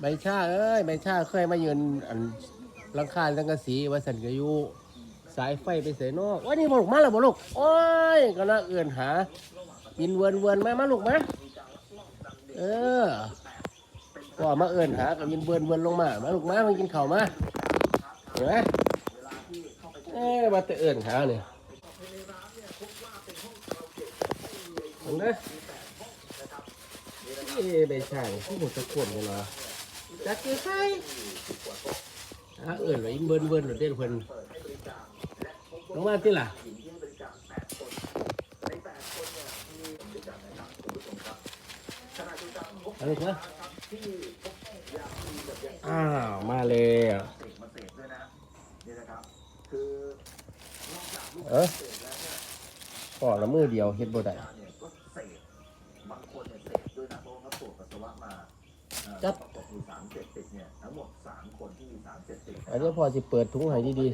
ใบชาเอ้ยใบชาเคยมายืนอันหลังคาสังกะสีว่าสันกะยูสายไฟไปเสียนอกว่านี่บลูกมาแล้วบลูกโอ้ยก็น่าเอื่นหายินเวินเวินมามาลูกมาเออก็มาเอื่นหากับยินเวินเวินลงมามาลูกมามากินข้าวมาเห็นไหมเอ้ยมาแต่เอื่นหาเนี่ยเห็นไหมเอ้ใบชาผู้หมดตะกวนกันเหรอ จักคือใครหาเอื่นไว้ยินเวินเวินหรือเด่นเพิ่นลงมาที่ล่ะอะไรนะอ้าวมาเลยเออพอละมือเดียวเฮ็ดบ่ได้จับ อันนี้พอสิเปิดถุงให้ดี